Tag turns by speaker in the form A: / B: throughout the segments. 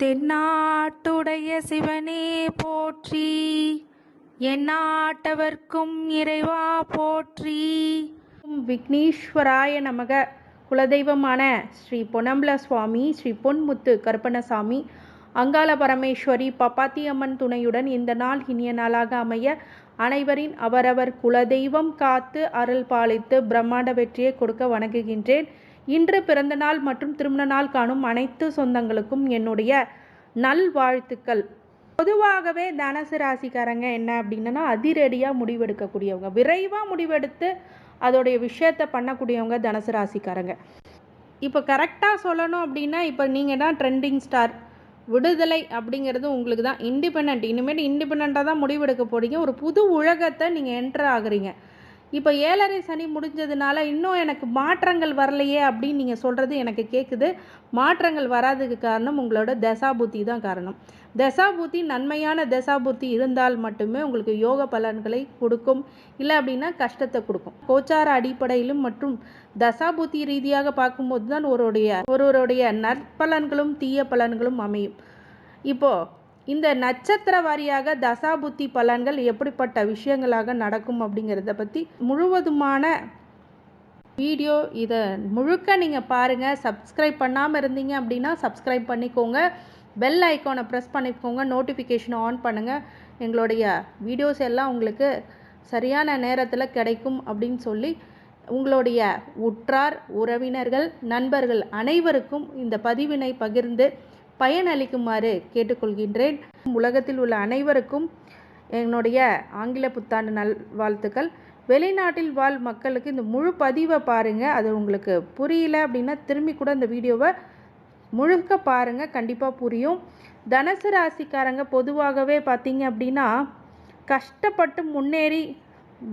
A: தென்னாட்டுடைய சிவனே போற்றி. எந்நாட்டவர்க்கும் இறைவா போற்றி.
B: விக்னேஸ்வராய நமக. குலதெய்வமான ஸ்ரீ பொன்னம்பல சுவாமி ஸ்ரீ பொன்முத்து கருப்பணசாமி அங்காள பரமேஸ்வரி பப்பாத்தியம்மன் துணையுடன் இந்த நாள் இனிய நாளாக அமைய அனைவரின் அவரவர் குலதெய்வம் காத்து அருள் பாலித்து பிரம்மாண்ட வெற்றியை கொடுக்க வணங்குகின்றேன். இன்று பிறந்த நாள் மற்றும் திருமண நாள் காணும் அனைத்து சொந்தங்களுக்கும் என்னுடைய நல்வாழ்த்துக்கள். பொதுவாகவே தனசு ராசிக்காரங்க என்ன அப்படின்னா அதிரடியாக முடிவெடுக்கக்கூடியவங்க. விரைவாக முடிவெடுத்து அதோடைய விஷயத்தை பண்ணக்கூடியவங்க தனசு ராசிக்காரங்க. இப்போ கரெக்டாக சொல்லணும் அப்படின்னா இப்போ நீங்கள் தான் ட்ரெண்டிங் ஸ்டார் விடுதலை அப்படிங்கிறது உங்களுக்கு தான் இண்டிபெண்ட் இனிமேல் இண்டிபெண்ட்டாக தான் முடிவெடுக்க போகிறீங்க ஒரு புது உலகத்தை நீங்கள் என்டர் ஆகுறீங்க. இப்போ ஏழரை சனி முடிஞ்சதுனால இன்னும் எனக்கு மாற்றங்கள் வரலையே அப்படின்னு நீங்கள் சொல்கிறது எனக்கு கேட்குது மாற்றங்கள் வராததுக்கு காரணம் உங்களோட தசாபுத்தி தான் காரணம். தசாபுத்தி நன்மையான தசாபுத்தி இருந்தால் மட்டுமே உங்களுக்கு யோக பலன்களை கொடுக்கும். இல்லை அப்படின்னா கஷ்டத்தை கொடுக்கும். கோச்சார அடிப்படையிலும் மற்றும் தசாபுத்தி ரீதியாக பார்க்கும்போது தான் ஒருவருடைய ஒருவருடைய நற்பலன்களும் தீய பலன்களும் அமையும். இப்போது இந்த நட்சத்திர வாரியாக தசாபுத்தி பலன்கள் எப்படிப்பட்ட விஷயங்களாக நடக்கும் அப்படிங்கிறத பற்றி முழுவதுமான வீடியோ இதை முழுக்க நீங்கள் பாருங்கள் சப்ஸ்கிரைப் பண்ணாமல் இருந்தீங்க அப்படின்னா சப்ஸ்கிரைப் பண்ணிக்கோங்க. பெல் ஐக்கானை ப்ரெஸ் பண்ணிக்கோங்க. நோட்டிஃபிகேஷனை ஆன் பண்ணுங்கள் எங்களுடைய வீடியோஸ் எல்லாம் உங்களுக்கு சரியான நேரத்தில் கிடைக்கும் அப்படின்னு சொல்லி உங்களுடைய உற்றார் உறவினர்கள் நண்பர்கள் அனைவருக்கும் இந்த பதிவினை பகிர்ந்து பயனளிக்குமாறு கேட்டுக்கொள்கின்றேன். உலகத்தில் உள்ள அனைவருக்கும் என்னுடைய ஆங்கில புத்தாண்டு நல் வாழ்த்துக்கள் வெளிநாட்டில் வாழ் மக்களுக்கு இந்த முழு பதிவை பாருங்கள் அது உங்களுக்கு புரியல அப்படின்னா திரும்பி கூட இந்த வீடியோவை முழுக்க பாருங்கள் கண்டிப்பாக புரியும். தனுசு ராசிக்காரங்க பொதுவாகவே பார்த்தீங்க அப்படின்னா கஷ்டப்பட்டு முன்னேறி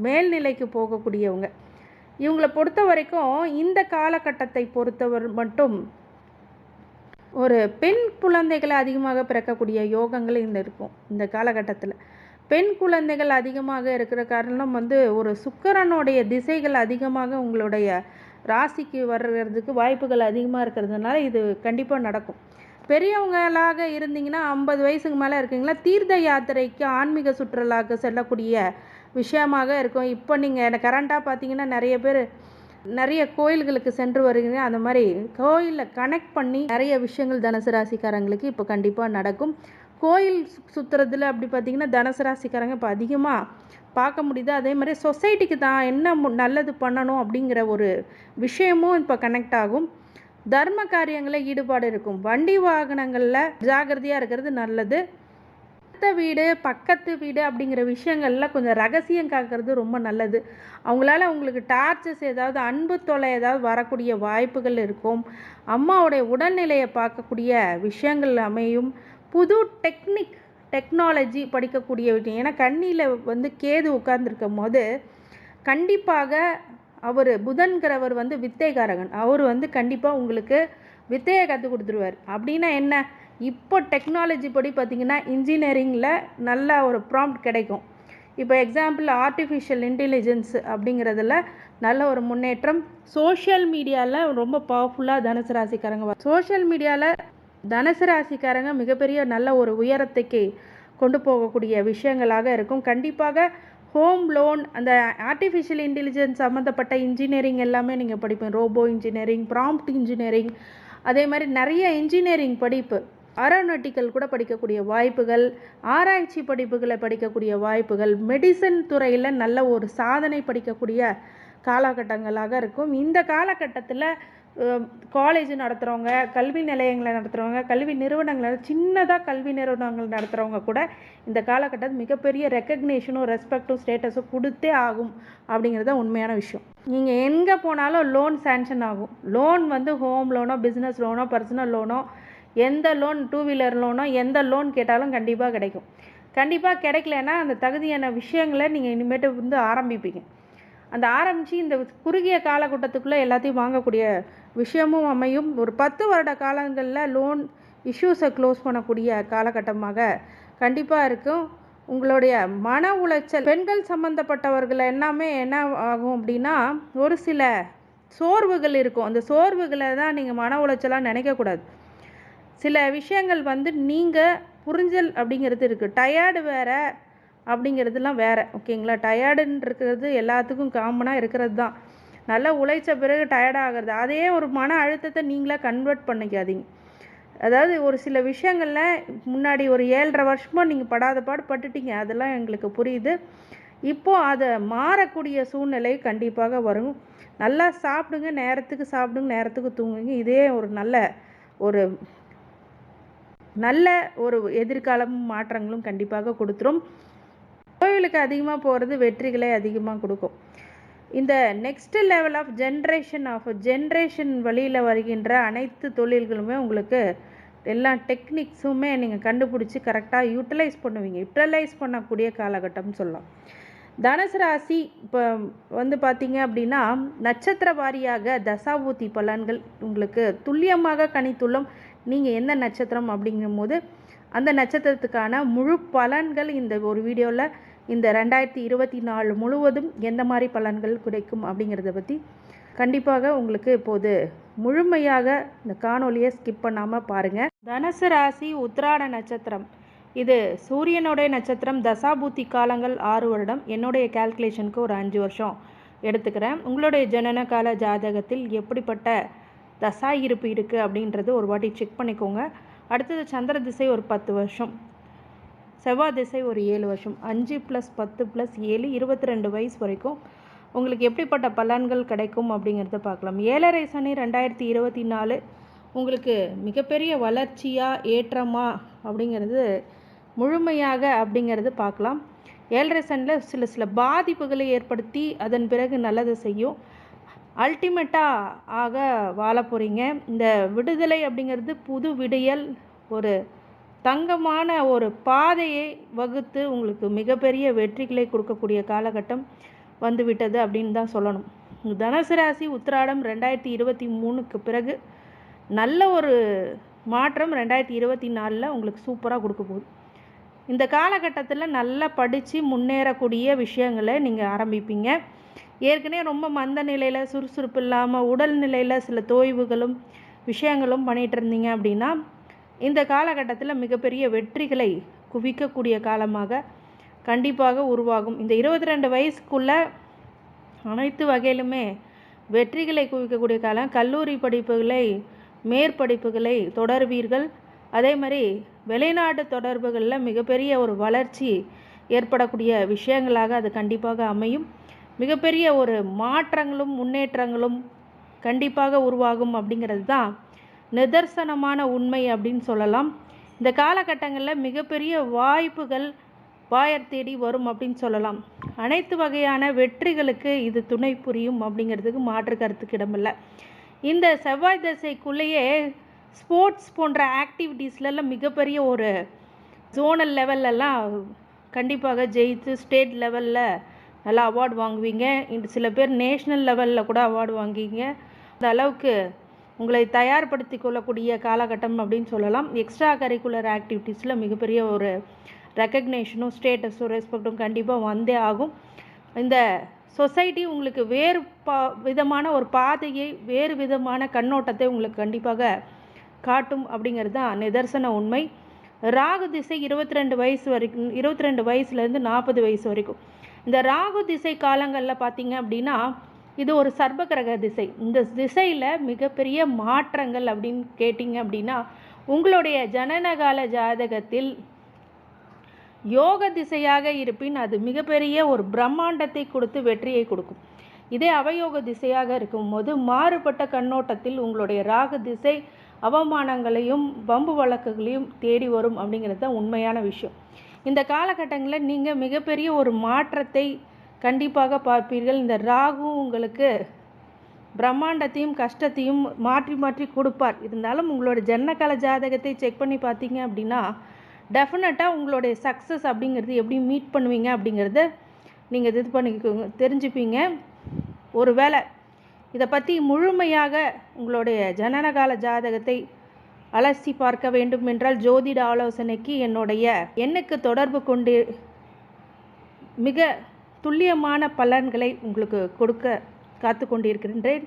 B: மேல்நிலைக்கு போகக்கூடியவங்க. இவங்களை பொறுத்த வரைக்கும் இந்த காலகட்டத்தை பொறுத்தவர் மட்டும் ஒரு பெண் குழந்தைகளை அதிகமாக பிறக்கக்கூடிய யோகங்கள் இந்த இருக்கும் இந்த காலகட்டத்தில். பெண் குழந்தைகள் அதிகமாக இருக்கிற காரணம் வந்து ஒரு சுக்கரனுடைய திசைகள் அதிகமாக உங்களுடைய ராசிக்கு வர்றதுக்கு வாய்ப்புகள் அதிகமாக இருக்கிறதுனால இது கண்டிப்பாக நடக்கும். பெரியவங்களாக இருந்தீங்கன்னா ஐம்பது வயசுக்கு மேலே இருக்கீங்களா தீர்த்த யாத்திரைக்கு ஆன்மீக சுற்றுலாக்கு செல்லக்கூடிய விஷயமாக இருக்கும். இப்போ நீங்கள் கரண்ட்டாக பார்த்தீங்கன்னா நிறைய பேர் நிறைய கோயில்களுக்கு சென்று வருகிறீங்க அந்த மாதிரி கோயிலில் கனெக்ட் பண்ணி நிறைய விஷயங்கள் தனுசு ராசிக்காரங்களுக்கு இப்போ கண்டிப்பாக நடக்கும். கோயில் சுற்றுறதுல அப்படி பார்த்தீங்கன்னா தனுசு ராசிக்காரங்க இப்போ அதிகமாக பார்க்க முடியுது. அதே மாதிரி சொசைட்டிக்கு தான் என்ன மு- நல்லது பண்ணணும் அப்படிங்கிற ஒரு விஷயமும் இப்போ கனெக்ட் ஆகும். தர்ம காரியங்களில் ஈடுபாடு இருக்கும். வண்டி வாகனங்களில் ஜாகிரதையாக இருக்கிறது நல்லது. அடுத்த வீடு பக்கத்து வீடு அப்படிங்கிற விஷயங்கள்ல கொஞ்சம் ரகசியம் காக்கிறது ரொம்ப நல்லது. அவங்களால உங்களுக்கு டார்ச்சர்ஸ் ஏதாவது அன்பு தொலை ஏதாவது வரக்கூடிய வாய்ப்புகள் இருக்கும். அம்மாவுடைய உடல்நிலையை பார்க்கக்கூடிய விஷயங்கள் அமையும். புது டெக்னிக் டெக்னாலஜி படிக்கக்கூடிய விஷயம். ஏன்னா கண்ணியில் வந்து கேது உட்கார்ந்துருக்கும் போது கண்டிப்பாக அவர் புதன்கிறவர் வந்து வித்தைகாரகன் அவர் வந்து கண்டிப்பாக உங்களுக்கு வித்தையை கற்றுக் கொடுத்துருவார். அப்படின்னா என்ன? இப்போ டெக்னாலஜி படி பார்த்திங்கன்னா இன்ஜினியரிங்கில் நல்ல ஒரு ப்ராம்ப்ட் கிடைக்கும். இப்போ எக்ஸாம்பிள் ஆர்டிஃபிஷியல் இன்டெலிஜென்ஸ் அப்படிங்கிறதுல நல்ல ஒரு முன்னேற்றம். சோஷியல் மீடியாவில் ரொம்ப பவர்ஃபுல்லாக தனுசு ராசிக்காரங்க சோஷியல் மீடியாவில் தனுசு ராசிக்காரங்க மிகப்பெரிய நல்ல ஒரு உயரத்துக்கு கொண்டு போகக்கூடிய விஷயங்களாக இருக்கும். கண்டிப்பாக ஹோம் லோன் அந்த ஆர்டிஃபிஷியல் இன்டெலிஜென்ஸ் சம்மந்தப்பட்ட இன்ஜினியரிங் எல்லாமே நீங்கள் படிப்பீங்க. ரோபோ இன்ஜினியரிங் ப்ராம்ப்ட் இன்ஜினியரிங் அதே மாதிரி நிறைய இன்ஜினியரிங் படிப்பு அரோநாட்டிக்கல் கூட படிக்கக்கூடிய வாய்ப்புகள் ஆராய்ச்சி படிப்புகளை படிக்கக்கூடிய வாய்ப்புகள் மெடிசன் துறையில் நல்ல ஒரு சாதனை படிக்கக்கூடிய காலகட்டங்களாக இருக்கும். இந்த காலகட்டத்தில் காலேஜ் நடத்துகிறவங்க கல்வி நிலையங்களை நடத்துகிறவங்க கல்வி நிறுவனங்களை சின்னதாக கல்வி நிறுவனங்கள் நடத்துகிறவங்க கூட இந்த காலகட்டத்தில் மிகப்பெரிய ரெக்கக்னேஷனும் ரெஸ்பெக்டும் ஸ்டேட்டஸும் கொடுத்தே ஆகும் அப்படிங்கிறது தான் உண்மையான விஷயம். நீங்கள் எங்கே போனாலும் லோன் சேங்ஷன் ஆகும். லோன் வந்து ஹோம் லோனோ பிஸ்னஸ் லோனோ பர்சனல் லோனோ எந்த லோன் டூ வீலர் லோனோ எந்த லோன் கேட்டாலும் கண்டிப்பாக கிடைக்கும். கண்டிப்பாக கிடைக்கலன்னா அந்த தகுதியான விஷயங்களை நீங்கள் இனிமேட்டு வந்து ஆரம்பிப்பீங்க. அந்த ஆரம்பித்து இந்த குறுகிய காலகட்டத்துக்குள்ளே எல்லாத்தையும் வாங்கக்கூடிய விஷயமும் அமையும். ஒரு பத்து வருட காலங்களில் லோன் இஷ்யூஸை க்ளோஸ் பண்ணக்கூடிய காலகட்டமாக கண்டிப்பாக இருக்கும். உங்களுடைய மன உளைச்சல் பெண்கள் சம்மந்தப்பட்டவர்கள் எல்லாமே என்ன ஆகும் அப்படின்னா ஒரு சில சோர்வுகள் இருக்கும். அந்த சோர்வுகளை தான் நீங்கள் மன உளைச்சலாக நினைக்கக்கூடாது. சில விஷயங்கள் வந்து நீங்கள் புரிஞ்சல் அப்படிங்கிறது இருக்குது டயர்டு வேறு அப்படிங்கிறதுலாம் வேறு ஓகேங்களா? டயர்டுன்ருக்கிறது எல்லாத்துக்கும் காமனாக இருக்கிறது தான் நல்லா உழைச்ச பிறகு டயர்டாகிறது அதே ஒரு மன அழுத்தத்தை நீங்களே கன்வெர்ட் பண்ணிக்காதீங்க. அதாவது ஒரு சில விஷயங்களில் முன்னாடி ஒரு ஏழரை வருஷமாக நீங்கள் படாத பாடு பட்டுட்டீங்க. அதெல்லாம் எங்களுக்கு புரியுது. இப்போது அதை மாறக்கூடிய சூழ்நிலை கண்டிப்பாக வரும். நல்லா சாப்பிடுங்க நேரத்துக்கு சாப்பிடுங்க நேரத்துக்கு தூங்குங்க. இதே ஒரு நல்ல ஒரு நல்ல ஒரு எதிர்காலமும் மாற்றங்களும் கண்டிப்பாக கொடுத்துரும். கோவிலுக்கு அதிகமாக போகிறது வெற்றிகளை அதிகமாக கொடுக்கும். இந்த next level of generation of generation வழியில் வருகின்ற அனைத்து தொழில்களுமே உங்களுக்கு எல்லா டெக்னிக்ஸுமே நீங்கள் கண்டுபிடிச்சி கரெக்டாக யூட்டிலைஸ் பண்ணுவீங்க. யூட்டிலைஸ் பண்ணக்கூடிய காலகட்டம்னு சொல்லலாம். தனுசு ராசி இப்போ வந்து பார்த்தீங்க அப்படின்னா நட்சத்திர வாரியாக தசாபூதி பலன்கள் உங்களுக்கு துல்லியமாக கணித்துள்ளோம் நீங்கள் எந்த நட்சத்திரம் அப்படிங்கும்போது அந்த நட்சத்திரத்துக்கான முழு பலன்கள் இந்த ஒரு வீடியோவில் இந்த ரெண்டாயிரத்தி இருபத்தி நாலு முழுவதும் எந்த மாதிரி பலன்கள் கிடைக்கும் அப்படிங்கிறத பற்றி கண்டிப்பாக உங்களுக்கு இப்போது முழுமையாக இந்த காணொலியை ஸ்கிப் பண்ணாமல் பாருங்கள் தனுசு ராசி உத்திராட நட்சத்திரம். இது சூரியனுடைய நட்சத்திரம். தசாபூத்தி காலங்கள் ஆறு வருடம். என்னுடைய கால்குலேஷனுக்கு ஒரு அஞ்சு வருஷம் எடுத்துக்கிறேன். உங்களுடைய ஜனன கால ஜாதகத்தில் எப்படிப்பட்ட தசா இருப்பு இருக்குது அப்படின்றது ஒரு வாட்டி செக் பண்ணிக்கோங்க. அடுத்தது சந்திர திசை ஒரு பத்து வருஷம். செவ்வாய் திசை ஒரு ஏழு வருஷம். அஞ்சு ப்ளஸ் பத்து ப்ளஸ் ஏழு இருபத்தி ரெண்டு வயசு வரைக்கும் உங்களுக்கு எப்படிப்பட்ட பலன்கள் கிடைக்கும் அப்படிங்கிறத பார்க்கலாம். ஏழரை சனி ரெண்டாயிரத்தி இருபத்தி நாலு உங்களுக்கு மிகப்பெரிய வளர்ச்சியாக ஏற்றமா அப்படிங்கிறது முழுமையாக அப்படிங்கிறது பார்க்கலாம். ஏழரை சனியில் சில சில பாதிப்புகளை ஏற்படுத்தி அதன் பிறகு நல்லது செய்யும். அல்டிமேட்டாக ஆக வாழ போகிறீங்க இந்த விடுதலை அப்படிங்கிறது புது விடியல் ஒரு தங்கமான ஒரு பாதையை வகுத்து உங்களுக்கு மிகப்பெரிய வெற்றிகளை கொடுக்கக்கூடிய காலகட்டம் வந்துவிட்டது அப்படின்னு தான் சொல்லணும். தனுசு ராசி உத்திராடம் ரெண்டாயிரத்தி இருபத்தி மூணுக்கு பிறகு நல்ல ஒரு மாற்றம் ரெண்டாயிரத்தி இருபத்தி நாலில் உங்களுக்கு சூப்பராக கொடுக்க போகுது. இந்த காலகட்டத்தில் நல்லா படித்து முன்னேறக்கூடிய விஷயங்களை நீங்கள் ஆரம்பிப்பீங்க. ஏற்கனவே ரொம்ப மந்த நிலையில் சுறுசுறுப்பு இல்லாமல் உடல் நிலையில் சில தோய்வுகளும் விஷயங்களும் பண்ணிகிட்டு இருந்தீங்க அப்படின்னா இந்த காலகட்டத்தில் மிகப்பெரிய வெற்றிகளை குவிக்கக்கூடிய காலமாக கண்டிப்பாக உருவாகும். இந்த இருபத்தி ரெண்டு வயசுக்குள்ளே அனைத்து வகையிலுமே வெற்றிகளை குவிக்கக்கூடிய காலம் கல்லூரி படிப்புகளை மேற்படிப்புகளை தொடர்வீர்கள். அதே மாதிரி வெளிநாட்டு தொடர்புகளில் மிகப்பெரிய ஒரு வளர்ச்சி ஏற்படக்கூடிய விஷயங்களாக அது கண்டிப்பாக அமையும். மிகப்பெரிய ஒரு மாற்றங்களும் முன்னேற்றங்களும் கண்டிப்பாக உருவாகும் அப்படிங்கிறது தான் நிதர்சனமான உண்மை அப்படின்னு சொல்லலாம். இந்த காலகட்டங்களில் மிகப்பெரிய வாய்ப்புகள் வாயர் தேடி வரும் அப்படின்னு சொல்லலாம். அனைத்து வகையான வெற்றிகளுக்கு இது துணை புரியும் அப்படிங்கிறதுக்கு மாற்று கருத்துக்கு இடமில்லை. இந்த செவ்வாய் தசைக்குள்ளேயே ஸ்போர்ட்ஸ் போன்ற ஆக்டிவிட்டீஸ்லலாம் மிகப்பெரிய ஒரு ஜோனல் லெவல்லலாம் கண்டிப்பாக ஜெயித்து ஸ்டேட் லெவலில் நல்லா அவார்டு வாங்குவீங்க. இன்று சில பேர் நேஷ்னல் லெவலில் கூட அவார்டு வாங்குவீங்க. அந்த அளவுக்கு உங்களை தயார்படுத்தி கொள்ளக்கூடிய காலகட்டம் அப்படின்னு சொல்லலாம். எக்ஸ்ட்ரா கரிக்குலர் ஆக்டிவிட்டீஸில் மிகப்பெரிய ஒரு ரெக்கக்னேஷனும் ஸ்டேட்டஸும் ரெஸ்பெக்டும் கண்டிப்பாக வந்தே ஆகும். இந்த சொசைட்டி உங்களுக்கு வேறு பா விதமான ஒரு பாதையை வேறு விதமான கண்ணோட்டத்தை உங்களுக்கு கண்டிப்பாக காட்டும் அப்படிங்கிறது தான் நிதர்சன உண்மை. ராகு திசை இருபத்தி ரெண்டு வயசு வரைக்கும் இருபத்தி ரெண்டு வயசுலேருந்து நாற்பது வயசு வரைக்கும். இந்த ராகு திசை காலங்களில் பார்த்தீங்க அப்படின்னா இது ஒரு சர்வகிரக திசை. இந்த திசையில் மிகப்பெரிய மாற்றங்கள் அப்படின்னு கேட்டிங்க அப்படின்னா உங்களுடைய ஜனனகால ஜாதகத்தில் யோக திசையாக இருப்பின் அது மிகப்பெரிய ஒரு பிரம்மாண்டத்தை கொடுத்து வெற்றியை கொடுக்கும். இதே அவயோக திசையாக இருக்கும்போது மாறுபட்ட கண்ணோட்டத்தில் உங்களுடைய ராகு திசை அவமானங்களையும் வம்பு வழக்குகளையும் தேடி வரும் அப்படிங்கிறது தான் உண்மையான விஷயம். இந்த காலகட்டங்களில் நீங்கள் மிகப்பெரிய ஒரு மாற்றத்தை கண்டிப்பாக பார்ப்பீர்கள். இந்த ராகு உங்களுக்கு பிரம்மாண்டத்தையும் கஷ்டத்தையும் மாற்றி மாற்றி கொடுப்பார். இருந்தாலும் உங்களோட ஜன்னகால ஜாதகத்தை செக் பண்ணி பார்த்தீங்க அப்படின்னா டெஃபினட்டாக உங்களுடைய சக்ஸஸ் அப்படிங்கிறது எப்படி மீட் பண்ணுவீங்க அப்படிங்கிறத நீங்கள் இது பண்ணிக்கோங்க தெரிஞ்சுப்பீங்க. ஒரு வேளை இதை பற்றி முழுமையாக உங்களுடைய ஜனனகால ஜாதகத்தை அலசி பார்க்க வேண்டும் என்றால் ஜோதிட ஆலோசனைக்கு என்னுடைய எண்ணுக்கு தொடர்பு கொண்டு மிக துல்லியமான பலன்களை உங்களுக்கு கொடுக்க காத்து கொண்டிருக்கின்றேன்.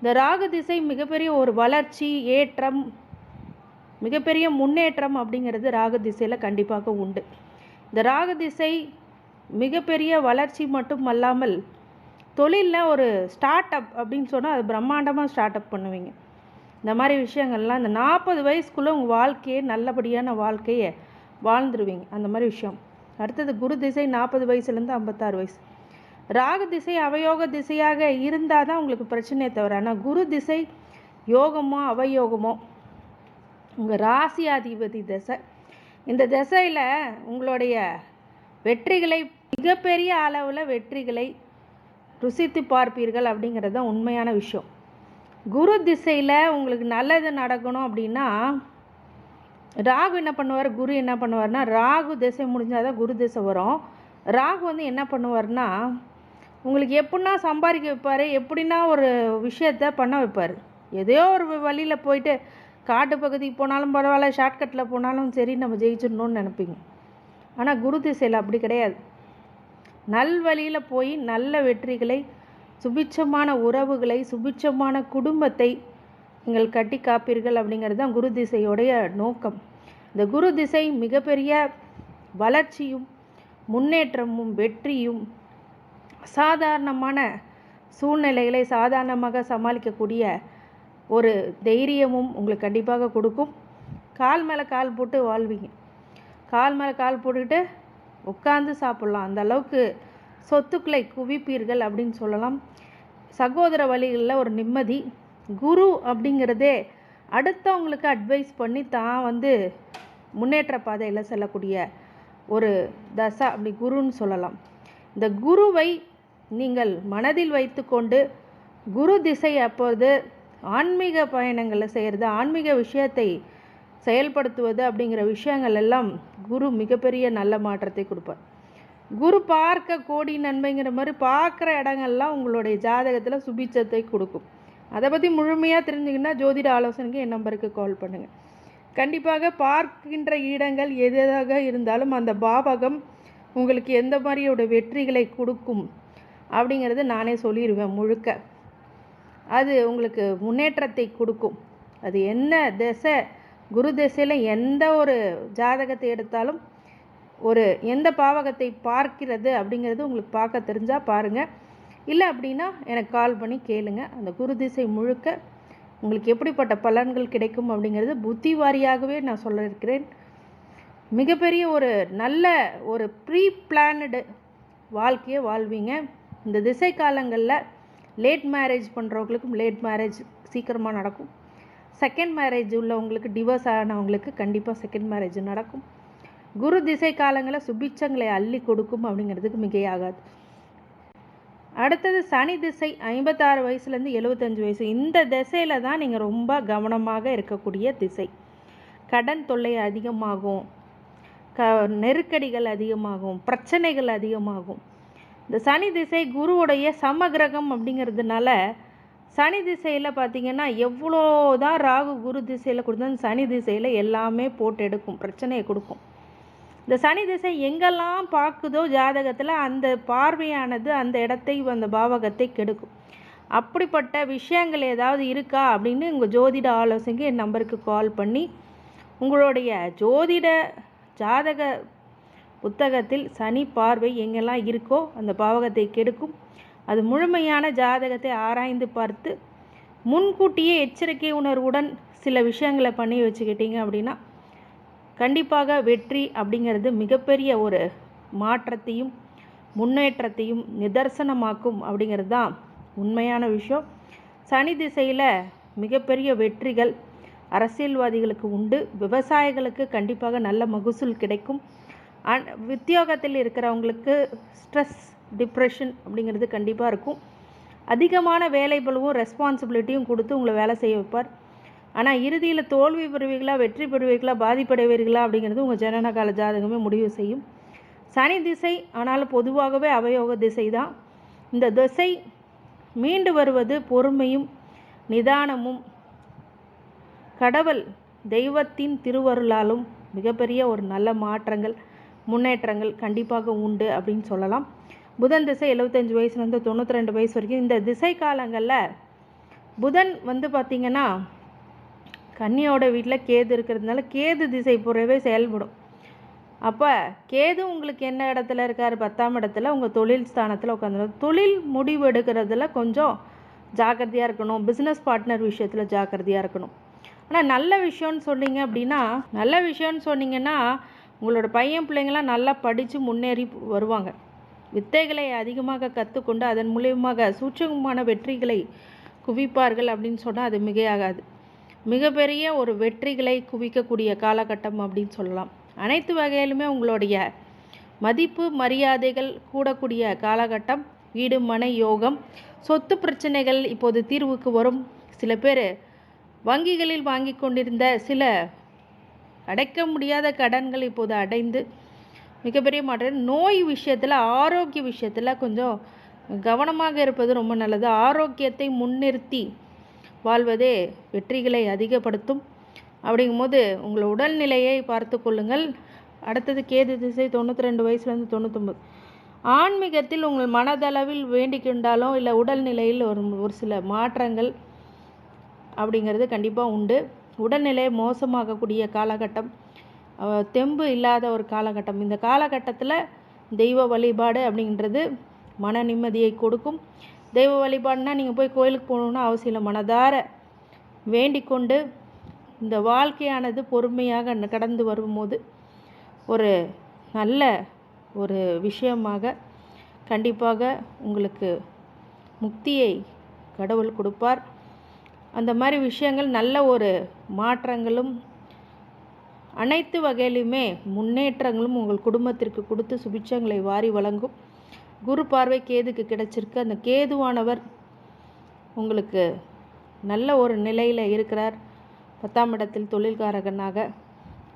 B: இந்த ராகு திசை மிகப்பெரிய ஒரு வளர்ச்சி ஏற்றம் மிகப்பெரிய முன்னேற்றம் அப்படிங்கிறது ராகு திசையில் கண்டிப்பாக உண்டு. இந்த ராகு திசை மிகப்பெரிய வளர்ச்சி மட்டும் அல்லாமல் தொழிலில் ஒரு ஸ்டார்ட் அப் அப்படின்னு சொன்னால் அது பிரம்மாண்டமாக ஸ்டார்ட் அப் பண்ணுவீங்க. இந்த மாதிரி விஷயங்கள்லாம் இந்த நாற்பது வயசுக்குள்ளே உங்கள் வாழ்க்கையே நல்லபடியான வாழ்க்கையை வாழ்ந்துருவீங்க. அந்த மாதிரி விஷயம். அடுத்தது குரு திசை நாற்பது வயசுலேருந்து ஐம்பத்தாறு வயசு. ராகு திசை அவயோக திசையாக இருந்தால் தான் உங்களுக்கு பிரச்சனையே தவிர ஆனால் குரு திசை யோகமோ அவயோகமோ உங்கள் ராசியாதிபதி திசை இந்த திசையில் உங்களுடைய வெற்றிகளை மிகப்பெரிய அளவில் வெற்றிகளை ருசித்து பார்ப்பீர்கள் அப்படிங்கிறது தான் உண்மையான விஷயம். குரு திசையில் உங்களுக்கு நல்லது நடக்கணும் அப்படின்னா ராகு என்ன பண்ணுவார்? குரு என்ன பண்ணுவார்னா ராகு திசை முடிஞ்சால் தான் குரு திசை வரும். ராகு வந்து என்ன பண்ணுவார்னா உங்களுக்கு எப்படின்னா சம்பாதிக்க வைப்பார் எப்படின்னா ஒரு விஷயத்த பண்ண வைப்பார். எதையோ ஒரு வழியில் போயிட்டு காட்டு பகுதிக்கு போனாலும் பரவாயில்ல ஷார்ட்கட்டில் போனாலும் சரி நம்ம ஜெயிச்சிடணும்னு நினைப்பீங்க. ஆனால் குரு திசையில் அப்படி கிடையாது. நல்வழியில் போய் நல்ல வெற்றிகளை சுபிட்சமான உறவுகளை சுபிட்சமான குடும்பத்தை நீங்கள் கட்டி காப்பீர்கள் அப்படிங்கிறது தான் குரு திசையோடைய நோக்கம். இந்த குரு திசை மிகப்பெரிய வளர்ச்சியும் முன்னேற்றமும் வெற்றியும் சாதாரணமான சூழ்நிலைகளை சாதாரணமாக சமாளிக்கக்கூடிய ஒரு தைரியமும் உங்களுக்கு கண்டிப்பாக கொடுக்கும். கால் மேலே கால் போட்டு வாழ்வீங்க. கால் மேலே கால் போட்டுக்கிட்டு உட்காந்து சாப்பிட்லாம். அந்த அளவுக்கு சொத்துக்களை குவிப்பீர்கள் அப்படின்னு சொல்லலாம். சகோதர வழிகளில் ஒரு நிம்மதி. குரு அப்படிங்கிறதே அடுத்தவங்களுக்கு அட்வைஸ் பண்ணி தான் வந்து முன்னேற்ற பாதையில் செல்லக்கூடிய ஒரு தசா அப்படி குருன்னு சொல்லலாம். இந்த குருவை நீங்கள் மனதில் வைத்துக்கொண்டு குரு திசை அப்போது ஆன்மீக பயணங்களை செய்கிறது ஆன்மீக விஷயத்தை செயல்படுத்துவது அப்படிங்கிற விஷயங்கள் எல்லாம் குரு மிகப்பெரிய நல்ல மாற்றத்தை கொடுப்பார். குரு பார்க்க கோடி நன்மைங்கிற மாதிரி பார்க்குற இடங்கள்லாம் உங்களுடைய ஜாதகத்தில் சுபிச்சத்தை கொடுக்கும். அதை பற்றி முழுமையாக தெரிஞ்சுக்கின்னா ஜோதிட ஆலோசனைக்கு என் நம்பருக்கு கால் பண்ணுங்கள் கண்டிப்பாக பார்க்கின்ற இடங்கள் எதாக இருந்தாலும் அந்த பாவகம் உங்களுக்கு எந்த மாதிரியோட வெற்றிகளை கொடுக்கும் அப்படிங்கிறது நானே சொல்லிடுவேன் முழுக்க. அது உங்களுக்கு முன்னேற்றத்தை கொடுக்கும். அது என்ன திசை குரு திசையில் எந்த ஒரு ஜாதகத்தை எடுத்தாலும் ஒரு எந்த பாவகத்தை பார்க்கிறது அப்படிங்கிறது உங்களுக்கு பார்க்க தெரிஞ்சால் பாருங்கள் இல்லை அப்படின்னா எனக்கு கால் பண்ணி கேளுங்க. அந்த குரு திசை முழுக்க உங்களுக்கு எப்படிப்பட்ட பலன்கள் கிடைக்கும் அப்படிங்கிறது புத்தி வாரியாகவே நான் சொல்லியிருக்கிறேன் மிகப்பெரிய ஒரு நல்ல ஒரு ப்ரீ பிளானடு வாழ்க்கையை வாழ்வீங்க. இந்த திசை காலங்களில் லேட் மேரேஜ் பண்ணுறவங்களுக்கும் லேட் மேரேஜ் சீக்கிரமாக நடக்கும். செகண்ட் மேரேஜ் உள்ளவங்களுக்கு டிவோர்ஸ் ஆனவங்களுக்கு கண்டிப்பாக செகண்ட் மேரேஜ் நடக்கும். குரு திசை காலங்களில் சுபிச்சங்களை அள்ளி கொடுக்கும் அப்படிங்கிறதுக்கு மிகையாகாது அடுத்தது சனி திசை ஐம்பத்தாறு வயசுலேருந்து எழுபத்தஞ்சு வயசு. இந்த திசையில் தான் நீங்கள் ரொம்ப கவனமாக இருக்கக்கூடிய திசை. கடன் தொல்லை அதிகமாகும். க நெருக்கடிகள் அதிகமாகும். பிரச்சனைகள் அதிகமாகும். இந்த சனி திசை குருவுடைய சமகிரகம் அப்படிங்கிறதுனால சனி திசையில் பார்த்தீங்கன்னா எவ்வளோ தான் ராகு குரு திசையில் கொடுத்தா சனி திசையில் எல்லாமே போட்டு எடுக்கும் பிரச்சனையை கொடுக்கும். இந்த சனி திசை எங்கெல்லாம் பார்க்குதோ ஜாதகத்தில் அந்த பார்வையானது அந்த இடத்தை அந்த பாவகத்தை கெடுக்கும். அப்படிப்பட்ட விஷயங்கள் ஏதாவது இருக்கா அப்படின்னு உங்கள் ஜோதிட ஆலோசனைக்கு என் நம்பருக்கு கால் பண்ணி உங்களுடைய ஜோதிட ஜாதக புத்தகத்தில் சனி பார்வை எங்கெல்லாம் இருக்கோ அந்த பாவகத்தை கெடுக்கும். அது முழுமையான ஜாதகத்தை ஆராய்ந்து பார்த்து முன்கூட்டியே எச்சரிக்கை உணர்வுடன் சில விஷயங்களை பண்ணி வச்சுக்கிட்டீங்க அப்படின்னா கண்டிப்பாக வெற்றி அப்படிங்கிறது மிகப்பெரிய ஒரு மாற்றத்தையும் முன்னேற்றத்தையும் நிதர்சனமாக்கும் அப்படிங்கிறது தான் உண்மையான விஷயம். சனி திசையில் மிகப்பெரிய வெற்றிகள் அரசியல்வாதிகளுக்கு உண்டு. விவசாயிகளுக்கு கண்டிப்பாக நல்ல மகசூல் கிடைக்கும். அன் உத்தியோகத்தில் இருக்கிறவங்களுக்கு ஸ்ட்ரெஸ் டிப்ரெஷன் அப்படிங்கிறது கண்டிப்பாக இருக்கும். அதிகமான வேலைபளவும் ரெஸ்பான்சிபிலிட்டியும் கொடுத்து உங்களை வேலை செய்ய வைப்பார். ஆனால் இறுதியில் தோல்வி பெறுவீர்களா வெற்றி பெறுவீர்களா பாதிப்படைவீர்களா அப்படிங்கிறது உங்கள் ஜனன கால ஜாதகமே முடிவு செய்யும். சனி திசை ஆனாலும் பொதுவாகவே அவயோக திசை தான் இந்த திசை மீண்டு வருவது பொறுமையும் நிதானமும். கடவுள் தெய்வத்தின் திருவருளாலும் மிகப்பெரிய ஒரு நல்ல மாற்றங்கள் முன்னேற்றங்கள் கண்டிப்பாக உண்டு அப்படின்னு சொல்லலாம். புதன் திசை எழுபத்தஞ்சு வயசுலேருந்து தொண்ணூற்றி ரெண்டு வயசு வரைக்கும். இந்த திசை காலங்களில் புதன் வந்து பார்த்திங்கன்னா கன்னியோட வீட்டில் கேது இருக்கிறதுனால கேது திசை புறவே செயல்படும். அப்போ கேது உங்களுக்கு என்ன இடத்துல இருக்கார்? பத்தாம் இடத்துல உங்கள் தொழில் ஸ்தானத்தில் உட்காந்துருக்கும் தொழில் முடிவு எடுக்கிறதுல கொஞ்சம் ஜாக்கிரதையாக இருக்கணும். பிஸ்னஸ் பார்ட்னர் விஷயத்தில் ஜாக்கிரதையாக இருக்கணும். ஆனால் நல்ல விஷயம்னு சொன்னீங்க அப்படின்னா நல்ல விஷயம்னு சொன்னீங்கன்னா உங்களோட பையன் பிள்ளைங்களாம் நல்லா படித்து முன்னேறி வருவாங்க. வித்தைகளை அதிகமாக கற்றுக்கொண்டு அதன் மூலியமாக சூட்சமான வெற்றிகளை குவிப்பார்கள் அப்படின்னு சொன்னால் அது மிகையாகாது. மிகப்பெரிய ஒரு வெற்றிகளை குவிக்கக்கூடிய காலகட்டம் அப்படின்னு சொல்லலாம். அனைத்து வகையிலுமே உங்களுடைய மதிப்பு மரியாதைகள் கூடக்கூடிய காலகட்டம் வீடு மனை யோகம். சொத்து பிரச்சனைகள் இப்போது தீர்வுக்கு வரும். சில பேர் வங்கிகளில் வாங்கி கொண்டிருந்த சில அடைக்க முடியாத கடன்கள் இப்போது அடைந்து மிகப்பெரிய மாற்றம். நோய் விஷயத்தில் ஆரோக்கிய விஷயத்தில் கொஞ்சம் கவனமாக இருப்பது ரொம்ப நல்லது. ஆரோக்கியத்தை முன்னிறுத்தி வாழ்வதே வெற்றிகளை அதிகப்படுத்தும். அப்படிங்கும்போது உங்கள் உடல்நிலையை பார்த்து கொள்ளுங்கள். அடுத்தது கேது திசை தொண்ணூற்றி ரெண்டு வயசுலேருந்து தொண்ணூத்தொம்பது. ஆன்மீகத்தில் உங்கள் மனதளவில் வேண்டிக்கொண்டாலும் இல்லை உடல்நிலையில் ஒரு ஒரு சில மாற்றங்கள் அப்படிங்கிறது கண்டிப்பாக உண்டு. உடல்நிலை மோசமாகக்கூடிய காலகட்டம் தெம்பு இல்லாத ஒரு காலகட்டம். இந்த காலகட்டத்தில் தெய்வ வழிபாடு அப்படின்றது மன நிம்மதியை கொடுக்கும். தெய்வ வழிபாடுனா நீங்கள் போய் கோயிலுக்கு போகணுன்னு அவசியம் இல்லை. மனதார வேண்டிக் கொண்டு இந்த வாழ்க்கையானது பொறுமையாக கடந்து வரும்போது ஒரு நல்ல ஒரு விஷயமாக கண்டிப்பாக உங்களுக்கு முக்தியை கடவுள் கொடுப்பார். அந்த மாதிரி விஷயங்கள் நல்ல ஒரு மாற்றங்களும் அனைத்து வகையிலுமே முன்னேற்றங்களும் உங்கள் குடும்பத்திற்கு கொடுத்து சுபிட்சங்களை வாரி வழங்கும். குரு பார்வை கேதுக்கு கிடைச்சிருக்கு. அந்த கேதுவானவர் உங்களுக்கு நல்ல ஒரு நிலையில் இருக்கிறார். பத்தாம் இடத்தில் தொழில்காரகனாக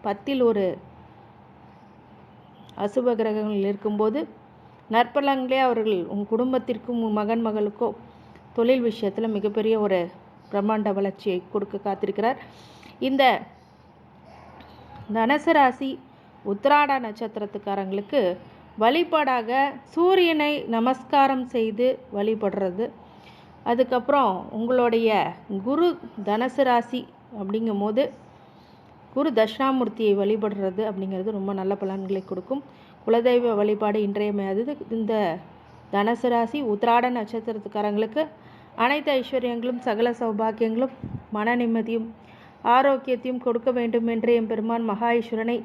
B: பத்தில் ஒரு அசுப கிரகங்கள் இருக்கும்போது நற்பலங்களே அவர்கள் உங்கள் குடும்பத்திற்கும் உன் மகன் மகளுக்கோ தொழில் விஷயத்தில் மிகப்பெரிய ஒரு பிரம்மாண்ட வளர்ச்சியை கொடுக்க காத்திருக்கிறார். இந்த தனுசு ராசி உத்திராட நட்சத்திரத்துக்காரங்களுக்கு வழிபாடாக சூரியனை நமஸ்காரம் செய்து வழிபடுறது. அதுக்கப்புறம் உங்களுடைய குரு தனுசு ராசி அப்படிங்கும்போது குரு தட்சிணாமூர்த்தியை வழிபடுறது அப்படிங்கிறது ரொம்ப நல்ல பலன்களை கொடுக்கும். குலதெய்வ வழிபாடு இன்றையமையாதது. இந்த தனுசு ராசி உத்திராட நட்சத்திரத்துக்காரங்களுக்கு அனைத்து ஐஸ்வர்யங்களும் சகல சௌபாக்கியங்களும் மன நிம்மதியும் ஆரோக்கியத்தையும் கொடுக்க வேண்டும் என்று எம்பெருமான் மகா ஈஸ்வரனை